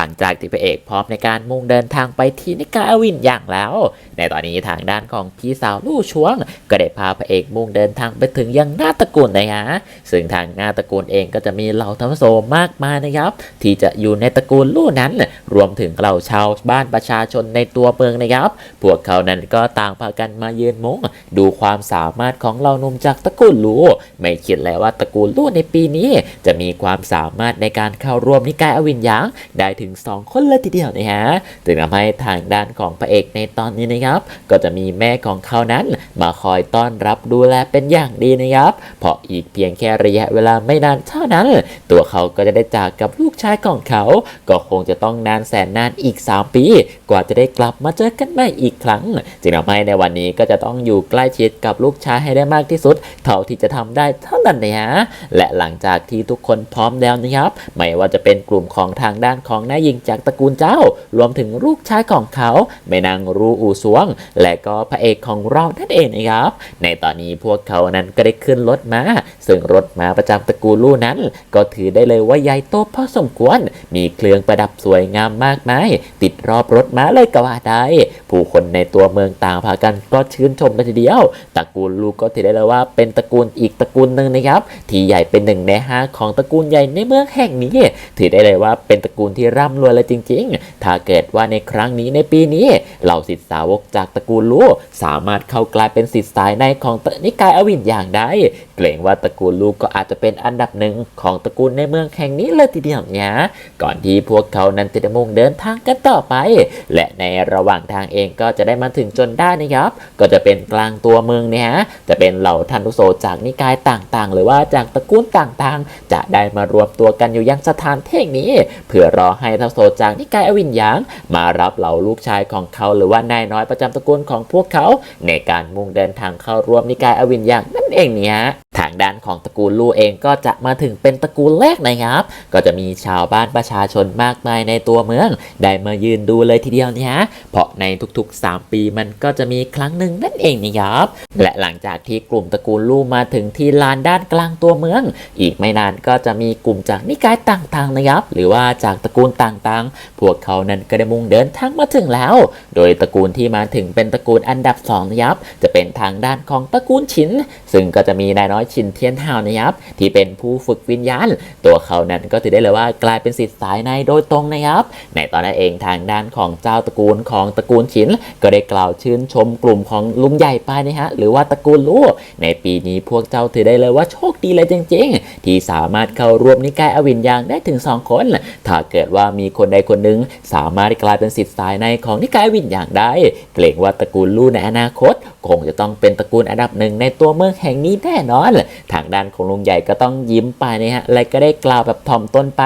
หลังจากที่พระเอกพร้อมในการมุ่งเดินทางไปที่นิกายอวินอย่างแล้ว ในตอนนี้ทางด้านของพี่สาวลู่ชวง ก็ได้พาพระเอกมุ่งเดินทางไปถึงยังหน้าตระกูลนะฮะซึ่งทางหน้าตระกูลเองก็จะมีเหล่าธรรมโสมากมายนะครับที่จะอยู่ในตระกูลลู่นั้น รวมถึงเหล่าชาวบ้านประชาชนในตัวเมืองนะครับพวกเขานั้นก็ต่างพากันมายืนมุงดูความสามารถของเหล่านุ่มจากตระกูลลู่ไม่คิดเลยว่าตระกูลลู่ในปีนี้ จะมีความสามารถในการเข้าร่วมนิกายอวินยังได้ถึง2 คนเลยทีเดียวนะฮะจึงทำให้ทางด้านของพระเอกในตอนนี้นะครับ ก็จะมีแม่ของเขานั้น มาคอยต้อนรับดูแลเป็นอย่างดีนะครับ เพราะอีกเพียงแค่ระยะเวลาไม่นานเท่านั้น ตัวเขาก็จะได้จากกับลูกชายของเขา ก็คงจะต้องนานแสนนานอีก 3 ปี กว่าจะได้กลับมาเจอกันใหม่อีกครั้งจึงทำให้ในวันนี้ก็จะต้องอยู่ใกล้ชิดกับลูกชายให้ได้มากที่สุด เท่าที่จะทำได้เท่านั้นนะฮะและหลังจากที่ทุกคนพร้อมแล้วนะครับ ไม่ว่าจะเป็นกลุ่มของทางด้านของนายหญิงจากตระกูลเจ้า รวมถึงลูกชายของเขาแม่นางรูอูสวง และก็พระเอกของเรานั่นเองนะครับ ในตอนนี้พวกเขานั้นก็ได้ขึ้นรถมาซึ่งรถม้าประจำตระกูลลู่นั้น ก็ถือได้เลยว่าใหญ่โตพอสมควร มีเครื่องประดับสวยงามมากมายติดรอบรถม้าเลยก็ว่าได้ ผู้คนในตัวเมืองต่างพากันก็ชื่นชมเลยทีเดียว ตระกูลลูกก็ถือได้เลยว่าเป็นตระกูลอีกตระกูลหนึ่งนะครับ ที่ใหญ่เป็นหนึ่งในห้าของตระกูลใหญ่ในเมืองแห่งนี้ ถือได้เลยว่าเป็นตระกูลที่ร่ร่ำรวยเลยจริง ๆ ถ้าเกิดว่าในครั้งนี้ในปีนี้เหล่าศิษย์สาวกจากตระกูลลูสามารถเข้ากลายเป็นศิษย์สายในของตนิกายอวินอย่างได้ เกรงว่าตระกูลลูกก็อาจจะเป็นอันดับหนึ่งของตระกูลในเมืองแห่งนี้เลยทีเดียวเนี่ยก่อนที่พวกเขานั้นจะมุ่งเดินทางกันต่อไป และในระหว่างทางเองก็จะได้มาถึงจนได้นะครับ ก็จะเป็นกลางตัวเมืองเนี่ยฮะจะเป็นเหล่าทันตุโสจากนิกายต่างๆ หรือว่าจากตระกูลต่างๆ จะได้มารวมตัวกันอยู่ยังสถานที่งนี้ เพื่อรอให้ทันตุโสจากนิกายอวินยาง มารับเหล่าลูกชายของเขาหรือว่านายน้อยประจำตระกูลของพวกเขา ในการมุ่งเดินทางเข้าร่วมนิกายอวินยางนั่นเองเนี่ยทางด้านของตระกูลลู่เองก็จะมาถึงเป็นตระกูลแรกนะครับ ก็จะมีชาวบ้านประชาชนมากมายในตัวเมือง ได้มายืนดูเลยทีเดียวเนี่ยเพราะในทุกๆ 3 ปีมันก็จะมีครั้งหนึ่งนั่นเองนะครับและหลังจากที่กลุ่มตระกูลลู่มาถึงที่ลานด้านกลางตัวเมือง อีกไม่นานก็จะมีกลุ่มจากนิกายต่างๆนะครับ หรือว่าจากตระกูลต่างๆ พวกเขานั้นก็ได้มุ่งเดินทางมาถึงแล้ว โดยตระกูลที่มาถึงเป็นตระกูลอันดับสองนะครับ จะเป็นทางด้านของตระกูลฉิน ซึ่งก็จะมีนายน้อยชินเทียนฮาวนะครับ ที่เป็นผู้ฝึกวิญญาณ ตัวเขานั้นก็ถือได้เลยว่ากลายเป็นสิทธิ์สายในโดยตรงนะครับ ในตอนนั้นเองทางด้านของเจ้าตระกูลของตระกูลฉิน ก็ได้กล่าวชื่นชมกลุ่มของลุงใหญ่ไปนะฮะ หรือว่าตระกูลลู่ในปีนี้พวกเจ้าถือได้เลยว่าโชคดีเลยจริง ๆ ที่สามารถเข้าร่วมนิกายอวินยางได้ถึง 2 คน ถ้าเกิดว่ามีคนใดคนหนึ่งสามารถกลายเป็นสิทธิ์สายในของนิกายวินยางได้ เกรงว่าตระกูลลู่ในอนาคต คงจะต้องเป็นตระกูลอันดับหนึ่งในตัวเมืองแห่งนี้แน่นอน ทางด้านของลุงใหญ่ก็ต้องยิ้มไปนะฮะและก็ได้กล่าวแบบถ่อมตนไป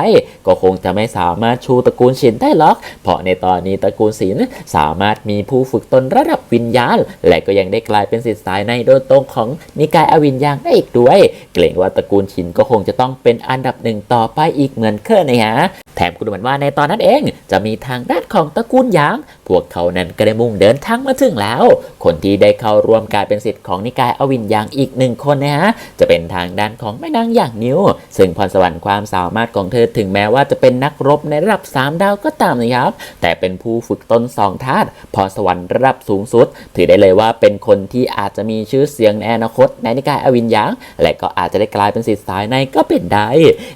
ก็คงจะไม่สามารถชูตระกูลฉินได้หรอก เพราะในตอนนี้ตระกูลศิลสามารถมีผู้ฝึกตนระดับวิญญาณ และก็ยังได้กลายเป็นสิทธิ์สายในโดยตรงของนิกายอวิญญาณได้อีกด้วย เกรงว่าตระกูลฉินก็คงจะต้องเป็นอันดับหนึ่งต่อไปอีกเหมือนเคยนะฮะแถมกูดูเหมือนว่าในตอนนั้นเอง จะมีทางด้านของตระกูลหยาง พวกเขานั้นก็ได้มุ่งเดินทางมาถึงแล้ว คนที่ได้เข้าร่วมกลายเป็นสิทธิ์ของนิกายอวินหยางอีกหนึ่งคนนะฮะ จะเป็นทางด้านของแม่นางอย่างนิวซึ่งพรสวรรค์ความสามารถของเธอถึงแม้ว่าจะเป็นนักรบในระดับ 3 ดาวก็ตามนะครับ แต่เป็นผู้ฝึกตนสองธาตุพรสวรรค์ระดับสูงสุด ถือได้เลยว่าเป็นคนที่อาจจะมีชื่อเสียงในอนาคตในนิกายอวินหยาง และก็อาจจะได้กลายเป็นสิทธิ์สายในก็เป็นได้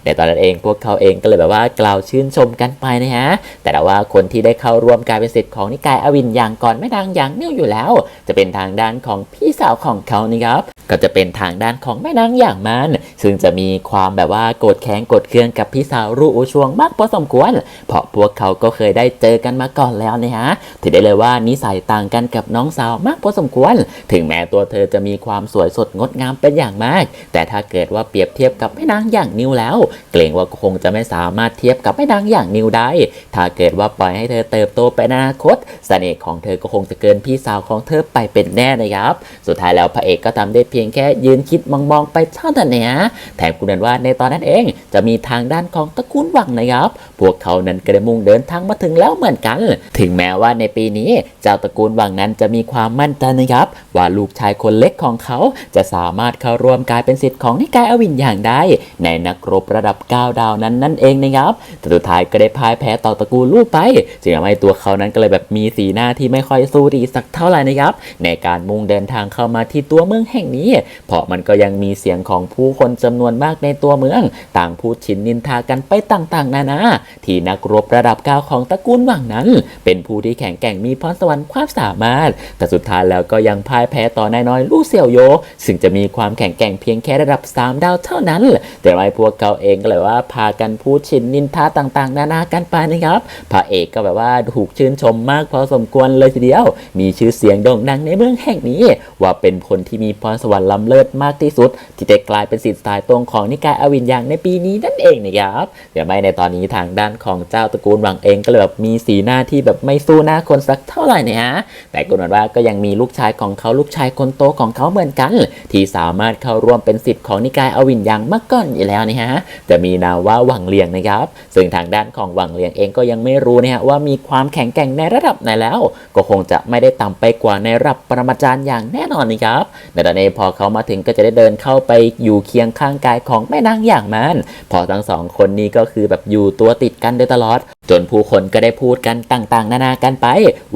ในตอนนั้นเองพวกเขาเองก็เลยแบบว่ากล่าวชื่นชมกันไปนะฮะ แต่ว่าคนที่ได้เข้าร่วมกลายเป็นสิทธิ์ของนิกายอวินอย่างก่อนไม่ดังอย่างนิ่วอยู่แล้ว จะเป็นทางด้านของพี่สาวของเขานะครับก็จะเป็นทางด้านของแม่นางอย่างมัน ซึ่งจะมีความแบบว่าโกรธแค้นโกรธเคืองกับพี่สาวรูอูชวงมากพอสมควร เพราะพวกเขาก็เคยได้เจอกันมาก่อนแล้วนะฮะ ถือได้เลยว่านิสัยต่างกันกับน้องสาวมากพอสมควร ถึงแม้ตัวเธอจะมีความสวยสดงดงามเป็นอย่างมาก แต่ถ้าเกิดว่าเปรียบเทียบกับแม่นางอย่างนิวแล้ว เกรงว่าคงจะไม่สามารถเทียบกับแม่นางอย่างนิวได้ ถ้าเกิดว่าปล่อยให้เธอเติบโตไปในอนาคตเสน่ห์ของเธอก็คงจะเกินพี่สาวของเธอไปเป็นแน่นะครับ สุดท้ายแล้วพระเอกก็ทำได้เพียงแค่ยืนคิดมองๆไปเท่านั้นเนี่ยแถมกูเดินว่าในตอนนั้นเองจะมีทางด้านของตระกูลวังนะครับ พวกเขานั้นก็ได้มุ่งเดินทางมาถึงแล้วเหมือนกัน ถึงแม้ว่าในปีนี้เจ้าตระกูลวังนั้นจะมีความมั่นใจนะครับ ว่าลูกชายคนเล็กของเขาจะสามารถเข้าร่วมกลายเป็นสิทธิ์ของนิกายอวินอย่างได้ ในนักรบระดับ 9 ดาวนั้นนั่นเองนะครับสุดท้ายก็ได้พ่ายแพ้ต่อตระกูลลู่ไปจึงทำให้ตัวเขานั้นก็เลยแบบมีสีหน้าที่ไม่ค่อยสู้ดีสักเท่าไหร่นะครับ ในการมุ่งเดินทางเข้ามาที่ตัวเมืองแห่งนี้ เพราะมันก็ยังมีเสียงของผู้คนจำนวนมากในตัวเมือง ต่างพูดชินนินทากันไปต่างๆ นานา ที่นักรบระดับเก้าของตระกูลหวังนั้น เป็นผู้ที่แข็งแกร่งมีพรสวรรค์ความสามารถ แต่สุดท้ายแล้วก็ยังพ่ายแพ้ต่อนายน้อยลู่เสี่ยวโย ซึ่งจะมีความแข็งแกร่งเพียงแค่ระดับ 3 ดาวเท่านั้น แต่ไว่พวกเขาเองก็เลยว่าพากันพูดชินนินทาต่างๆนานากันไปนะครับพระเอกก็แบบว่าถูกชื่นชมมากพอสมควรเลยทีเดียว มีชื่อเสียงโด่งดังในเมืองแห่งนี้ ว่าเป็นคนที่มีพรสวรรค์ล้ำเลิศมากที่สุด ที่ได้กลายเป็นสิทธิ์สายตรงของนิกายอวินยังในปีนี้นั่นเองนะครับเดี๋ยวไม่ในตอนนี้ทางด้านของเจ้าตระกูลหวังเองก็เลยแบบมีสีหน้าที่แบบไม่สู้หน้าคนสักเท่าไหร่นะฮะแต่กุนว่าก็ยังมีลูกชายของเขาลูกชายคนโตของเขาเหมือนกัน ที่สามารถเข้าร่วมเป็นสิทธิ์ของนิกายอวินยังมาก่อนอยู่แล้วนะฮะจะมีนามว่าหวังเลียงนะครับ ซึ่งทางด้านของหวังเลียงเองก็ยังไม่รู้นะฮะว่ามีความแข็งแกร่งในระดับไหนแล้ว ก็คงจะไม่ได้ต่ำไปกว่าในระดับปรมาจารย์อย่างแน่นอนนะครับในตอนนี้พอเขามาถึงก็จะได้เดินเข้าไปอยู่เคียงข้างกายของแม่นางอย่างมันพอทั้งสองคนนี้ก็คือแบบอยู่ตัวติดกันโดยตลอด จนผู้คนก็ได้พูดกันต่างๆ นานากันไป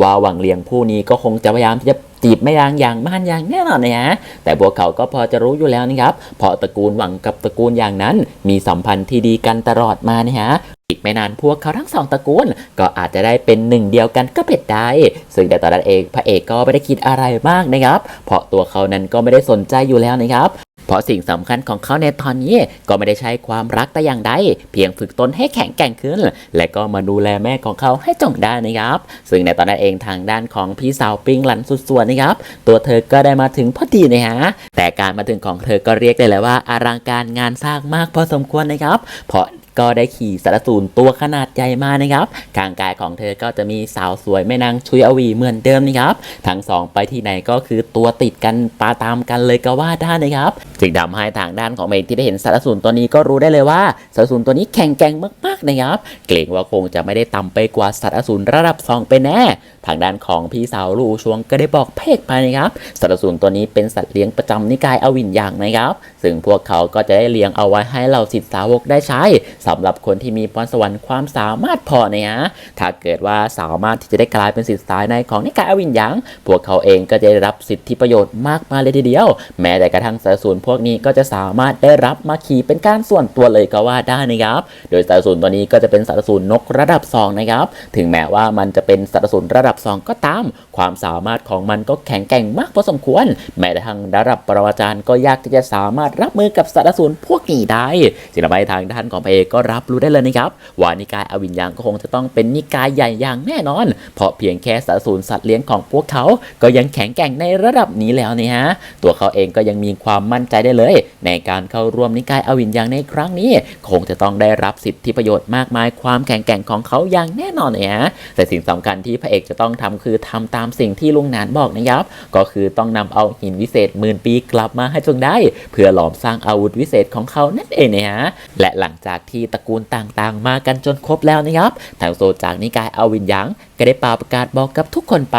ว่าหวังเลียงผู้นี้ก็คงจะพยายามที่จะจีบแม่นางอย่างม่านอย่างแน่นอนนะฮะแต่พวกเขาก็พอจะรู้อยู่แล้วนะครับเพราะตระกูลหวังกับตระกูลอย่างนั้น มีสัมพันธ์ที่ดีกันตลอดมานะฮะ อีกไม่นานพวกเขาทั้งสองตระกูล ก็อาจจะได้เป็นหนึ่งเดียวกันก็เป็นได้ ซึ่งแต่ตอนนั้นเองพระเอกก็ไม่ได้คิดอะไรมากนะครับ เพราะตัวเขานั้นก็ไม่ได้สนใจอยู่แล้วนะครับเพราะสิ่งสำคัญของเขาในตอนนี้ก็ไม่ได้ใช้ความรักแต่อย่างใดเพียงฝึกตนให้แข็งแกร่งขึ้น และก็มาดูแลแม่ของเขาให้จงได้นะครับ ซึ่งในตอนนั้นเองทางด้านของพี่สาวปิงหลันสุดส่วนนะครับ ตัวเธอก็ได้มาถึงพอดีนะฮะแต่การมาถึงของเธอก็เรียกได้เลยว่าอลังการงานสร้างมากพอสมควรนะครับ เพราะ ก็ได้ขี่สารสูนตัวขนาดใหญ่มานะครับกลางกายของเธอก็จะมีสาวสวยแม่นางชุยอวีเหมือนเดิมนะครับทั้งสองไปที่ไหนก็คือตัวติดกันปาตามกันเลยก็ว่าได้นะครับจึงทำให้ทางด้านของเมย์ที่ได้เห็นสารสูนตัวนี้ก็รู้ได้เลยว่าสารสูนตัวนี้แข็งแกร่งมากๆนะครับ เกรงว่าคงจะไม่ได้ต่ำไปกว่าสัตว์อสูรระดับสองไปแน่ทางด้านของพี่สาวลูชวงก็ได้บอกเพกไปนะครับสัตว์สูรตัวนี้เป็นสัตว์เลี้ยงประจำนิกายอวินอย่างนะครับ ซึ่งพวกเขาก็จะได้เลี้ยงเอาไว้ให้เหล่าสิทธิสาวกได้ใช้สำหรับคนที่มีพรสวรรค์ความสามารถพอนะฮะถ้าเกิดว่าสามารถที่จะได้กลายเป็นสิทธิสายในของนิกายอวินยังพวกเขาเองก็จะได้รับสิทธิประโยชน์มากมายเลยทีเดียว แม้แต่กระทั่งสัตว์สูรพวกนี้ก็จะสามารถได้รับมาขี่เป็นการส่วนตัวเลยก็ว่าได้นะครับ โดยสัตว์สูรตัวนี้ก็จะเป็นสัตว์สูรนกระดับ2นะครับถึงแม้ว่ามันจะเป็นสัตว์สูรระดับ 2 ก็ตาม ความสามารถของมันก็แข็งแกร่งมากพอสมควร แม้แต่ทางระดับปรมาจารย์ก็ยากที่จะสามารถรับมือกับสัตว์สูรพวกนี้ได้สิ่งทำให้ทางด้านของพระเอกก็รับรู้ได้เลยนะครับ ว่านิกายอวิญญาณก็คงจะต้องเป็นนิกายใหญ่อย่างแน่นอน เพราะเพียงแค่สัตว์สูรสัตว์เลี้ยงของพวกเขา ก็ยังแข็งแกร่งในระดับนี้แล้วนี่ฮะ ตัวเขาเองก็ยังมีความมั่นใจได้เลย ในการเข้าร่วมนิกายอวิญญาณในครั้งนี้ คงจะต้องได้รับสิทธิประโยชน์มากมาย ความแข็งแกร่งของเขาอย่างแน่นอนเลยฮะแต่สิ่งสำคัญที่พระเอกจะต้องทำคือทำตามสิ่งที่ลุงนานบอกนะครับ ก็คือต้องนำเอาหินวิเศษหมื่นปีกลับมาให้จงได้ เพื่อหลอมสร้างอาวุธวิเศษของเขานั่นเองนะฮะและหลังจากที่ตระกูลต่างๆ มากันจนครบแล้วนะครับทางโซจากนิกายอาวินยังก็ได้ป่าประกาศบอกกับทุกคนไป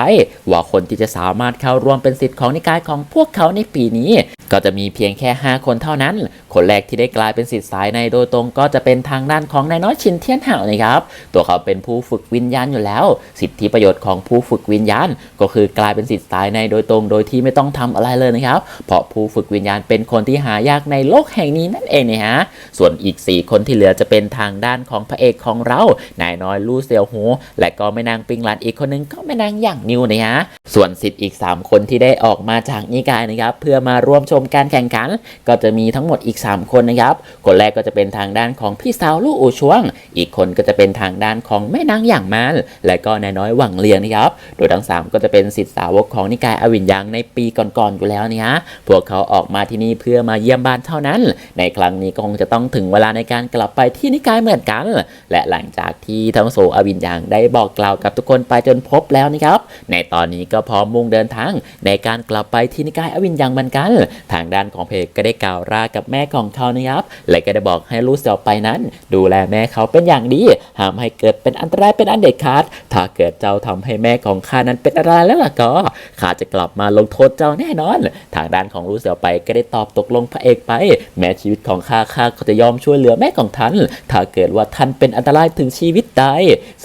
ว่าคนที่จะสามารถเข้าร่วมเป็นสิทธิ์ของนิกายของพวกเขาในปีนี้ ก็จะมีเพียงแค่ 5 คนเท่านั้น คนแรกที่ได้กลายเป็นสิทธิ์สายในโดยตรงก็จะเป็นทางด้านของนายน้อยชินเทียนเห่านะครับ ตัวเขาเป็นผู้ฝึกวิญญาณอยู่แล้ว สิทธิประโยชน์ของของผู้ฝึกวิญญาณ ก็คือกลายเป็นสิทธิ์สายในโดยตรงโดยที่ไม่ต้องทำอะไรเลยนะครับ เพราะผู้ฝึกวิญญาณเป็นคนที่หายากในโลกแห่งนี้นั่นเองนะฮะส่วนอีก 4 คนที่เหลือจะเป็นทางด้านของพระเอกของเรานายน้อยลู่เซียวหู และก็แม่นางปิงหลันอีกคนนึงก็แม่นางอย่างนิวนะฮะส่วนสิทธิ์อีก 3 คนที่ได้ออกมาจากนิกายนะครับเพื่อมาร่วมชมการแข่งขัน ก็จะมีทั้งหมดอีก 3 คนนะครับคนแรกก็จะเป็นทางด้านของพี่สาวลู่อูช่วง อีกคนก็จะเป็นทางด้านของแม่นางอย่างมานและก็นายน้อยหวังเลียงนะครับ โดยทั้ง 3 ก็จะเป็นสิทธิสาวกของนิกายอวินยังในปีก่อนๆอยู่แล้วนี่ฮะ พวกเขาออกมาที่นี่เพื่อมาเยี่ยมบ้านเท่านั้น ในครั้งนี้ก็คงจะต้องถึงเวลาในการกลับไปที่นิกายเหมือนกัน และหลังจากที่ทั้งโซอวินยังได้บอกกล่าวกับทุกคนไปจนพบแล้วนะครับ ในตอนนี้ก็พร้อมมุ่งเดินทาง ในการกลับไปที่นิกายอวินยังเหมือนกัน ทางด้านของเพกก็ได้กล่าวลากับแม่ของเขานะครับ และก็ได้บอกให้ลูกเสี่ยวไปนั้น ดูแลแม่เขาเป็นอย่างดี ห้ามให้เกิดเป็นอันตรายเป็นอันเด็ดขาด ถ้าเกิดเจ้าทำให้ให้แม่ของข้านั้นเป็นอะไรแล้วล่ะก็ข้าจะกลับมาลงโทษเจ้าแน่นอน ทางด้านของรู้เสียวไปก็ได้ตอบตกลงพระเอกไป แม้ชีวิตของข้าข้าก็จะยอมช่วยเหลือแม่ของท่าน ถ้าเกิดว่าท่านเป็นอันตรายถึงชีวิตได้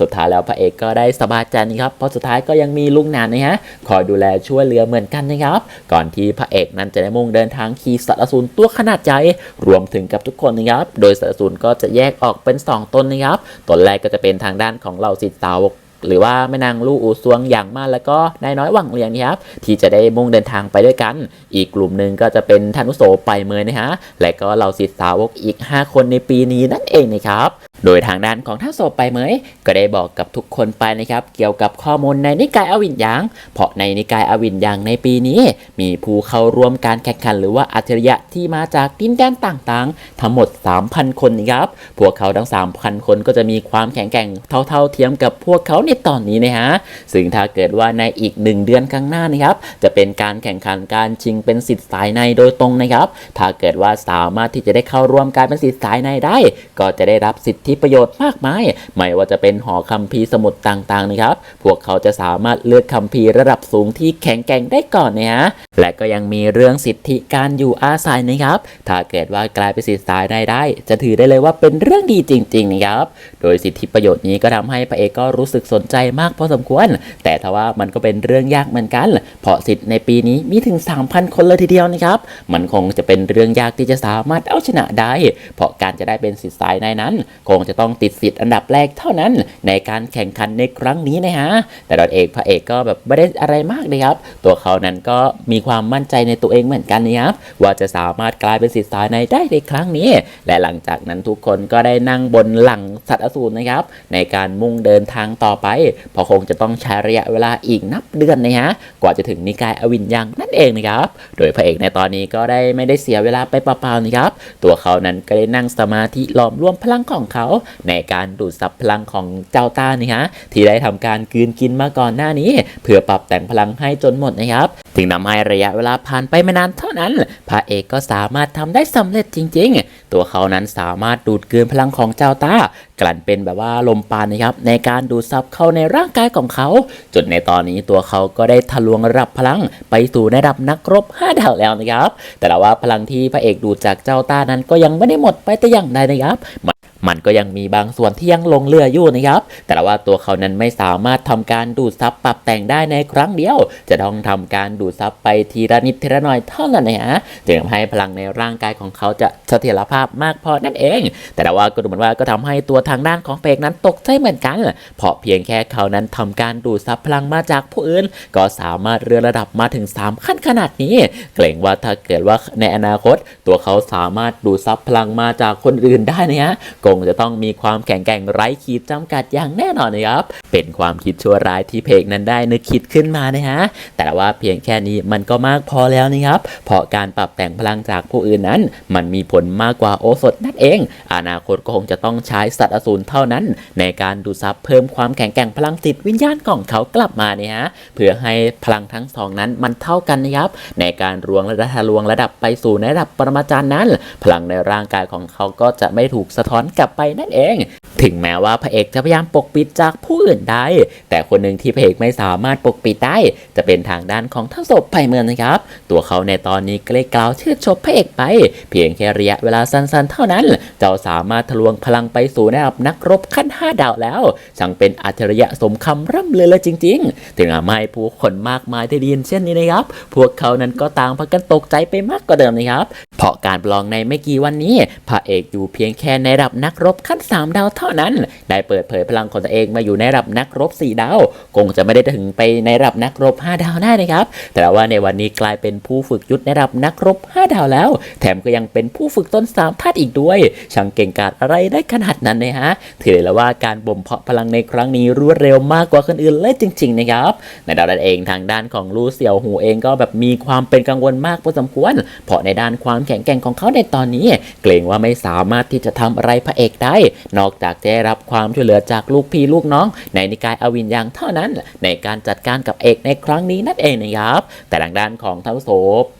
สุดท้ายแล้วพระเอกก็ได้สบายใจนะครับเพราะสุดท้ายก็ยังมีลุงนานนะฮะคอยดูแลช่วยเหลือเหมือนกันนะครับ ก่อนที่พระเอกนั้นจะได้มุ่งเดินทางขี่สัตว์อสูรตัวขนาดใหญ่รวมถึงกับทุกคนนะครับ โดยสัตว์อสูรก็จะแยกออกเป็น 2ตนนะครับตนแรกก็จะเป็นทางด้านของเหล่าสิทธิสาวก หรือว่าแม่นางลู่อูซวงอย่างมากแล้วก็นายน้อยหวังเลียงนะครับที่จะได้มุ่งเดินทางไปด้วยกัน อีกกลุ่มหนึ่งก็จะเป็นธนุโสไปเมยนะฮะและก็เหล่าศิษย์สาวกอีก 5 คนในปีนี้นั่นเองนะครับโดยทางด้านของท่านโสไปเมยก็ได้บอกกับทุกคนไปนะครับ เกี่ยวกับข้อมูลในนิกายอวินยังเพราะในนิกายอวินยังในปีนี้ มีผู้เข้าร่วมการแข่งขัน หรือว่าอัจฉริยะที่มาจากดินแดนต่างๆ ทั้งหมด 3,000 คนนะครับพวกเขาทั้ง 3,000 คนก็จะมีความแข็งแกร่งเท่าๆเทียมกับพวกเขาในตอนนี้นะฮะซึ่งถ้าเกิดว่าในอีก 1 เดือนข้างหน้านะครับ จะเป็นการแข่งขันการชิงเป็นสิทธิ์สายในโดยตรงนะครับ ถ้าเกิดว่าสามารถที่จะได้เข้าร่วมการเป็นสิทธิ์สายในได้ ก็จะได้รับสิทธิประโยชน์มากมาย ไม่ว่าจะเป็นหอคัมภีร์สมุดต่างๆนะครับ พวกเขาจะสามารถเลือกคัมภีร์ระดับสูงที่แข็งแกร่งได้ก่อนนะฮะ และก็ยังมีเรื่องสิทธิการอยู่อาศัยนะครับ ถ้าเกิดว่ากลายเป็นสิทธิ์สายในได้ จะถือได้เลยว่าเป็นเรื่องดีจริง ๆ นะครับ โดยสิทธิประโยชน์นี้ก็ทำให้พระเอกก็รู้สึกสนใจมากพอสมควร แต่ทว่ามันก็เป็นเรื่องยากเหมือนกัน เพราะสิทธิ์ในปีนี้มีถึง 3,000 คนเลยทีเดียวนะครับ มันคงจะเป็นเรื่องยากที่จะสามารถเอาชนะได้ เพราะการจะได้เป็นสิทธิ์สายในนั้น คงจะต้องติดสิทธิ์อันดับแรกเท่านั้น ในการแข่งขันในครั้งนี้นะฮะ แต่ดอนเอกพระเอกก็แบบไม่ได้อะไรมากเลยครับ ตัวเขานั้นก็มีความมั่นใจในตัวเองเหมือนกันนะครับ ว่าจะสามารถกลายเป็นสิทธิ์สายในได้ในครั้งนี้ และหลังจากนั้นทุกคนก็ได้นั่งบนหลังสัตว์อสูรนะครับ ในการมุ่งเดินทางต่อไปเพราะคงจะต้องใช้ระยะเวลาอีกนับเดือนนะฮะกว่าจะถึงนิกายอวินยังนั่นเองนะครับ โดยพระเอกในตอนนี้ก็ได้ไม่ได้เสียเวลาไปเปล่าๆนะครับ ตัวเขานั้นก็ได้นั่งสมาธิหลอมรวมพลังของเขา ในการดูดซับพลังของเจ้าตานะฮะที่ได้ทำการกืนกินมาก่อนหน้านี้ เพื่อปรับแต่งพลังให้จนหมดนะครับ ถึงนำให้ระยะเวลาผ่านไปไม่นานเท่า นั้น พระเอกก็สามารถทำได้สำเร็จจริง ๆ ตัวเขานั้นสามารถดูดกลืนพลังของเจ้าตากลั่นเป็นแบบว่าลมปานนะครับในการดูดซับเข้าในร่างกายของเขา จนในตอนนี้ตัวเขาก็ได้ทะลวงระดับพลังไปสู่ในระดับนักรบ5ดาวแล้วนะครับ แต่ว่าพลังที่พระเอกดูดจากเจ้าตานั้นก็ยังไม่ได้หมดไปแต่อย่างใดนะครับ มันก็ยังมีบางส่วนที่ยังลงเหลืออยู่นะครับ แต่ว่าตัวเขานั้นไม่สามารถทำการดูดซับปรับแต่งได้ในครั้งเดียว จะต้องทำการดูดซับไปทีละนิดทีละหน่อยเท่านั้นนะฮะจึงทำให้พลังในร่างกายของเขาจะเสถียรภาพมากพอนั่นเอง แต่ว่าก็ดูเหมือนว่าก็ทำให้ตัวทางด้านของเพกนั้นตกใจเหมือนกัน เพราะเพียงแค่เขานั้นทำการดูดซับพลังมาจากผู้อื่น ก็สามารถเรือนระดับมาถึง 3 ขั้นขนาดนี้ เกรงว่าถ้าเกิดว่าในอนาคต ตัวเขาสามารถดูดซับพลังมาจากคนอื่นได้นะฮะงจะต้องมีความแข็งแกร่งไร้ขีดจำกัดอย่างแน่นอนนะครับ เป็นความคิดชั่วร้ายที่เพกนั้นได้นึกคิดขึ้นมานะฮะ แต่ว่าเพียงแค่นี้มันก็มากพอแล้วนะครับ เพราะการปรับแต่งพลังจากผู้อื่นนั้น มันมีผลมากกว่าโอสถนั่นเอง อนาคตก็คงจะต้องใช้สัตว์อสูรเท่านั้น ในการดูดซับเพิ่มความแข็งแกร่งพลังจิตวิญญาณของเขากลับมาเนี่ยฮะ เพื่อให้พลังทั้งสองนั้นมันเท่ากันนะครับ ในการรวงและทะลวงระดับไปสู่ในระดับปรมาจารย์นั้น พลังในร่างกายของเขาก็จะไม่ถูกสะท้อนกลับไปนั่นเอง ถึงแม้ว่าพระเอกจะพยายามปกปิดจากผู้อื่นได้ แต่คนหนึ่งที่พระเอกไม่สามารถปกปิดได้ จะเป็นทางด้านของทั้งศพไผ่เมืองนะครับ ตัวเขาในตอนนี้ก็เลยกล่าวชื่นชมพระเอกไป เพียงแค่ระยะเวลาสั้นๆ เท่านั้น เจ้าสามารถทะลวงพลังไปสู่ระดับนักรบขั้น5ดาวแล้วช่างเป็นอัจฉริยะสมคำร่ำลือเลยจริง ๆ ถึงทำให้ผู้คนมากมายได้ยินเช่นนี้นะครับ พวกเขานั้นก็ต่างพากันตกใจไปมากกว่าเดิมนะครับ เพราะการปลองในไม่กี่วันนี้พระเอกอยู่เพียงแค่ในระดับนักักรบขั้น 3 ดาวเท่านั้น ได้เปิดเผยพลังของตัวเองมาอยู่ในระดับนักรบ 4 ดาว คงจะไม่ได้ถึงไปในระดับนักรบ 5 ดาวได้นะครับ แต่ว่าในวันนี้กลายเป็นผู้ฝึกยุทธในระดับนักรบ 5 ดาวแล้ว แถมก็ยังเป็นผู้ฝึกต้นสามธาตุอีกด้วย ช่างเก่งกาจอะไรได้ขนาดนั้นนะฮะ ถือเลยล้วว่าการบ่มเพาะพลังในครั้งนี้รวดเร็วมากกว่าคนอื่นเลยจริง ๆ นะครับ ในด้าวดันเองทางด้านของลู่เสี่ยวหูเองก็แบบมีความเป็นกังวลมากพอสมควร เพราะในด้านความแข็งแกร่งของเขาในตอนนี้ เกรงว่าไม่สามารถที่จะทำอะไรพระเอกได้ นอกจากจะได้รับความช่วยเหลือจากลูกพี่ลูกน้อง ในนิกายอวินยังเท่านั้น ในการจัดการกับเอกในครั้งนี้นั่นเองนะครับ แต่ทางด้านของท้าวโส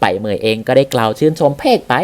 ไปเมยเองก็ได้กล่าวชื่นชมเพกไป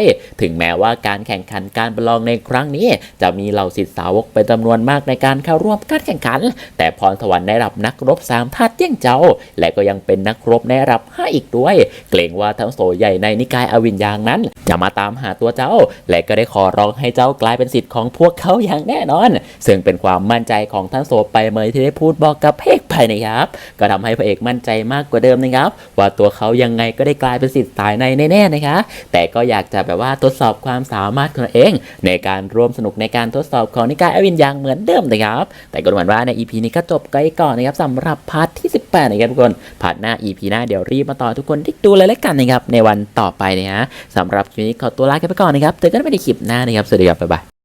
ถึงแม้ว่าการแข่งขันการประลองในครั้งนี้ จะมีเหล่าศิษย์สาวกเป็นจำนวนมากในการเข้าร่วมการแข่งขัน แต่พรสวรรค์ได้รับนักรบสามทัดเยี่ยงเจ้า และก็ยังเป็นนักรบในระดับห้าอีกด้วย เกรงว่าทั้งโสใหญ่ในนิกายอวินยางนั้น จะมาตามหาตัวเจ้า และก็ได้ขอร้องให้เจ้ากลายเป็นสิทธิ์ของพววกเขาอย่างแน่นอน ซึ่งเป็นความมั่นใจของทั้งโสไปเมยที่ได้พูดบอกกับเพกไปนะครับ ก็ทำให้พระเอกมั่นใจมากกว่าเดิมนะครับ ว่าตัวเขายังไงก็ได้กลายเป็นสิทธิ์สายในแน่ๆนะคะ แต่ก็อยากจะแบบว่าทดสอบความสามารถของเอง ในการร่วมสนุกในการทดสอบของนิกายอวินยังเหมือนเดิมนะครับ แต่ก็เหมือนว่าใน EP นี้ก็จบไปก่อนนะครับสำหรับพาร์ทที่ 18 นะครับทุกคนพาร์ทหน้า EP หน้าเดี๋ยวรีบมาต่อทุกคนที่ดูเลยแล้วกันนะครับในวันต่อไปนะฮะสำหรับคลิปนี้ขอตัวลาไปก่อนนะครับเจอกันใหม่ในคลิปหน้านะครับสวัสดีครับบ๊ายบาย